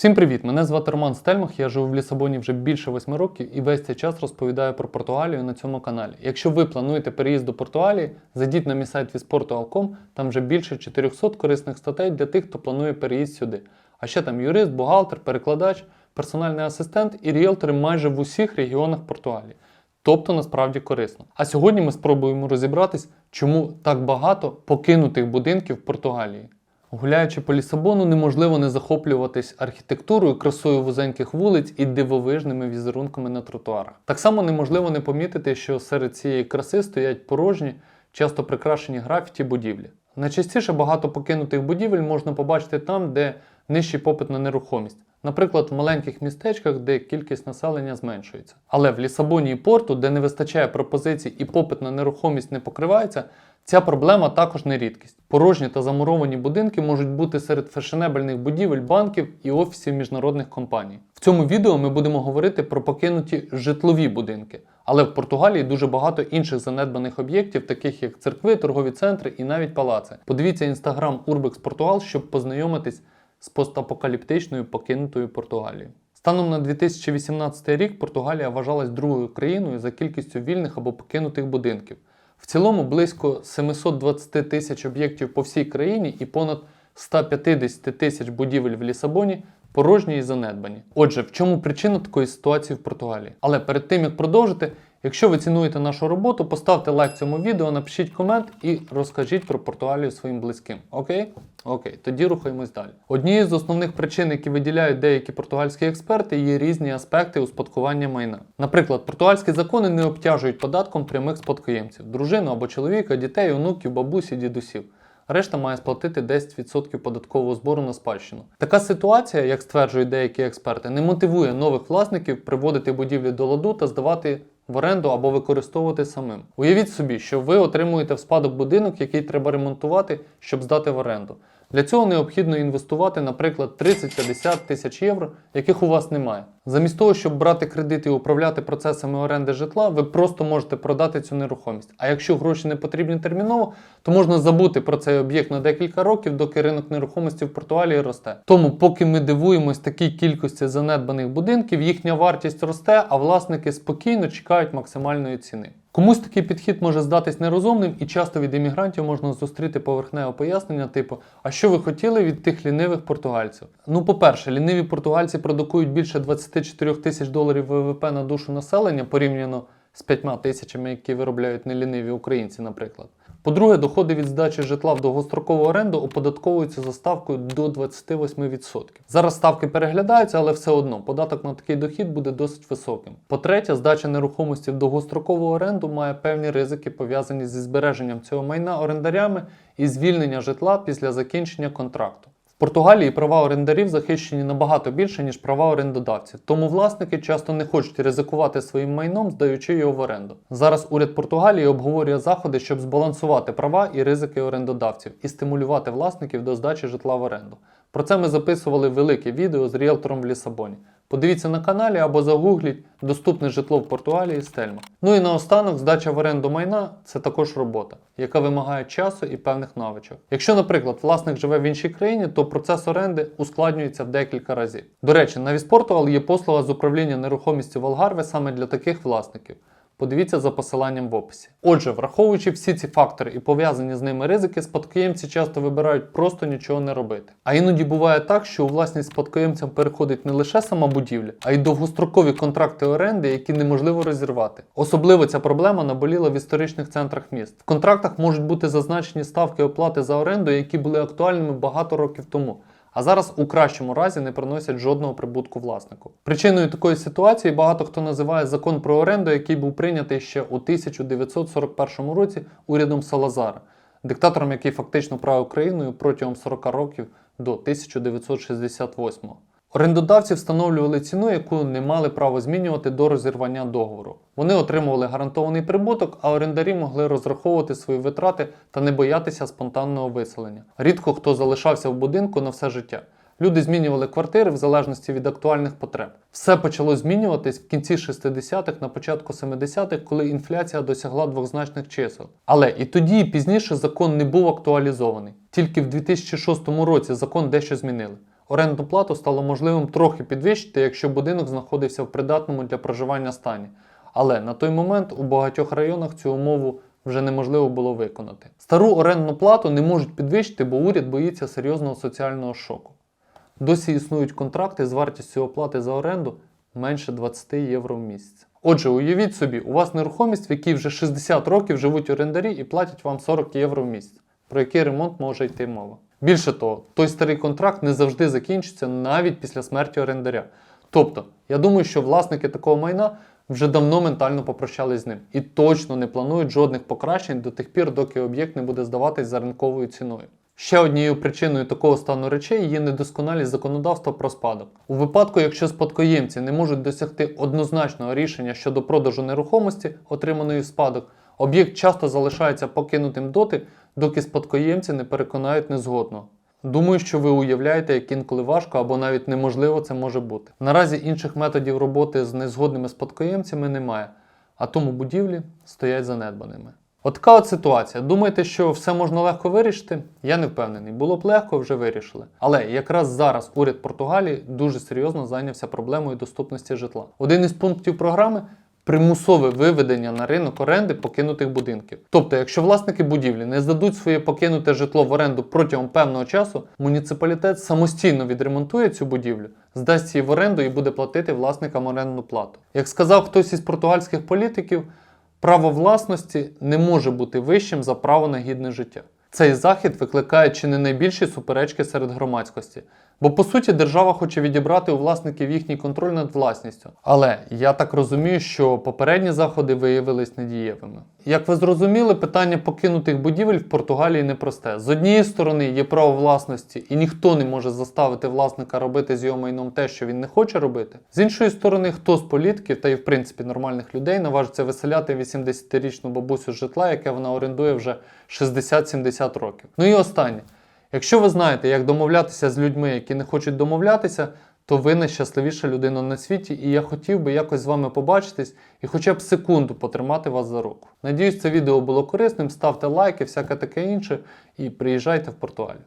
Всім привіт! Мене звати Роман Стельмах. Я живу в Лісабоні вже більше восьми років і весь цей час розповідаю про Португалію на цьому каналі. Якщо ви плануєте переїзд до Португалії, зайдіть на мій сайт visportugal.com, там вже більше 400 корисних статей для тих, хто планує переїзд сюди. А ще там юрист, бухгалтер, перекладач, персональний асистент і ріелтори майже в усіх регіонах Португалії. Тобто насправді корисно. А сьогодні ми спробуємо розібратись, чому так багато покинутих будинків в Португалії. Гуляючи по Лісабону, неможливо не захоплюватись архітектурою, красою вузеньких вулиць і дивовижними візерунками на тротуарах. Так само неможливо не помітити, що серед цієї краси стоять порожні, часто прикрашені графіті будівлі. Найчастіше багато покинутих будівель можна побачити там, де нижчий попит на нерухомість. Наприклад, в маленьких містечках, де кількість населення зменшується. Але в Лісабоні і порту, де не вистачає пропозицій і попит на нерухомість не покривається, ця проблема також не рідкість. Порожні та замуровані будинки можуть бути серед фешенебельних будівель банків і офісів міжнародних компаній. В цьому відео ми будемо говорити про покинуті житлові будинки. Але в Португалії дуже багато інших занедбаних об'єктів, таких як церкви, торгові центри і навіть палаци. Подивіться інстаграм Urbex Portugal, щоб познайомитись з постапокаліптичною покинутою Португалією. Станом на 2018 рік Португалія вважалась другою країною за кількістю вільних або покинутих будинків. В цілому близько 720 тисяч об'єктів по всій країні і понад 150 тисяч будівель в Лісабоні порожні і занедбані. Отже, в чому причина такої ситуації в Португалії? Але перед тим як продовжити, якщо ви цінуєте нашу роботу, поставте лайк цьому відео, напишіть комент і розкажіть про Португалію своїм близьким. Окей? Окей, тоді рухаємось далі. Однією з основних причин, які виділяють деякі португальські експерти, є різні аспекти успадкування майна. Наприклад, португальські закони не обтяжують податком прямих спадкоємців дружину або чоловіка, дітей, онуків, бабусі, дідусів. Решта має сплатити 10% податкового збору на спадщину. Така ситуація, як стверджують деякі експерти, не мотивує нових власників приводити будівлі до ладу та здавати в оренду або використовувати самим. Уявіть собі, що ви отримуєте в спадок будинок, який треба ремонтувати, щоб здати в оренду. Для цього необхідно інвестувати, наприклад, 30-50 тисяч євро, яких у вас немає. Замість того, щоб брати кредит і управляти процесами оренди житла, ви просто можете продати цю нерухомість. А якщо гроші не потрібні терміново, то можна забути про цей об'єкт на декілька років, доки ринок нерухомості в Португалії росте. Тому, поки ми дивуємось такій кількості занедбаних будинків, їхня вартість росте, а власники спокійно чекають максимальної ціни. Комусь такий підхід може здатись нерозумним, і часто від іммігрантів можна зустріти поверхневе пояснення, типу: а що ви хотіли від тих лінивих португальців? Ну, по-перше, ліниві португальці продукують більше 24 тисяч доларів ВВП на душу населення порівняно з 5 тисячами, які виробляють неліниві українці, наприклад. По-друге, доходи від здачі житла в довгострокову оренду оподатковуються за ставкою до 28%. Зараз ставки переглядаються, але все одно податок на такий дохід буде досить високим. По-третє, здача нерухомості в довгострокову оренду має певні ризики, пов'язані зі збереженням цього майна орендарями і звільнення житла після закінчення контракту. Португалії права орендарів захищені набагато більше, ніж права орендодавців, тому власники часто не хочуть ризикувати своїм майном, здаючи його в оренду. Зараз уряд Португалії обговорює заходи, щоб збалансувати права і ризики орендодавців і стимулювати власників до здачі житла в оренду. Про це ми записували велике відео з ріелтором в Лісабоні. Подивіться на каналі або загугліть доступне житло в Португалії Стельма. Ну і наостанок, здача в оренду майна це також робота, яка вимагає часу і певних навичок. Якщо, наприклад, власник живе в іншій країні, то процес оренди ускладнюється в декілька разів. До речі, на Віспортугал є послуга з управління нерухомістю Алгарве саме для таких власників. Подивіться за посиланням в описі. Отже, враховуючи всі ці фактори і пов'язані з ними ризики, спадкоємці часто вибирають просто нічого не робити. А іноді буває так, що у власність спадкоємцям переходить не лише сама будівля, а й довгострокові контракти оренди, які неможливо розірвати. Особливо ця проблема наболіла в історичних центрах міст. В контрактах можуть бути зазначені ставки оплати за оренду, які були актуальними багато років тому. А зараз у кращому разі не приносять жодного прибутку власнику. Причиною такої ситуації багато хто називає закон про оренду, який був прийнятий ще у 1941 році урядом Салазара, диктатором, який фактично правив країною протягом 40 років до 1968. Орендодавці встановлювали ціну, яку не мали права змінювати до розірвання договору. Вони отримували гарантований прибуток, а орендарі могли розраховувати свої витрати та не боятися спонтанного виселення. Рідко хто залишався в будинку на все життя. Люди змінювали квартири в залежності від актуальних потреб. Все почало змінюватись в кінці 60-х, на початку 70-х, коли інфляція досягла двозначних чисел. Але і тоді, і пізніше закон не був актуалізований. Тільки в 2006 році закон дещо змінили. Орендну плату стало можливим трохи підвищити, якщо будинок знаходився в придатному для проживання стані. Але на той момент у багатьох районах цю умову вже неможливо було виконати. Стару орендну плату не можуть підвищити, бо уряд боїться серйозного соціального шоку. Досі існують контракти з вартістю оплати за оренду менше 20 євро в місяць. Отже, уявіть собі, у вас нерухомість, в якій вже 60 років живуть орендарі і платять вам 40 євро в місяць. Про який ремонт може йти мова? Більше того, той старий контракт не завжди закінчиться навіть після смерті орендаря. Тобто, я думаю, що власники такого майна вже давно ментально попрощались з ним і точно не планують жодних покращень до тих пір, доки об'єкт не буде здаватись за ринковою ціною. Ще однією причиною такого стану речей є недосконалість законодавства про спадок. У випадку, якщо спадкоємці не можуть досягти однозначного рішення щодо продажу нерухомості, отриманої в спадок, об'єкт часто залишається покинутим доти, доки спадкоємці не переконають незгодного. Думаю, що ви уявляєте, як інколи важко або навіть неможливо це може бути. Наразі інших методів роботи з незгодними спадкоємцями немає, а тому будівлі стоять занедбаними. От така от ситуація. Думаєте, що все можна легко вирішити? Я не впевнений. Було б легко, вже вирішили. Але якраз зараз уряд Португалії дуже серйозно зайнявся проблемою доступності житла. Один із пунктів програми примусове виведення на ринок оренди покинутих будинків. Тобто, якщо власники будівлі не здадуть своє покинуте житло в оренду протягом певного часу, муніципалітет самостійно відремонтує цю будівлю, здасть її в оренду і буде платити власникам орендну плату. Як сказав хтось із португальських політиків, право власності не може бути вищим за право на гідне життя. Цей захід викликає чи не найбільші суперечки серед громадськості. Бо по суті держава хоче відібрати у власників їхній контроль над власністю. Але я так розумію, що попередні заходи виявились недієвими. Як ви зрозуміли, питання покинутих будівель в Португалії непросте. З однієї сторони є право власності, і ніхто не може заставити власника робити з його майном те, що він не хоче робити. З іншої сторони, хто з політиків та й в принципі нормальних людей наважиться виселяти 80-річну бабусю з житла, яке вона орендує вже 60-70 років. Ну і останнє. Якщо ви знаєте, як домовлятися з людьми, які не хочуть домовлятися, то ви найщасливіша людина на світі, і я хотів би якось з вами побачитись і хоча б секунду потримати вас за руку. Надіюсь, це відео було корисним. Ставте лайки, всяке таке інше, і приїжджайте в Португалію.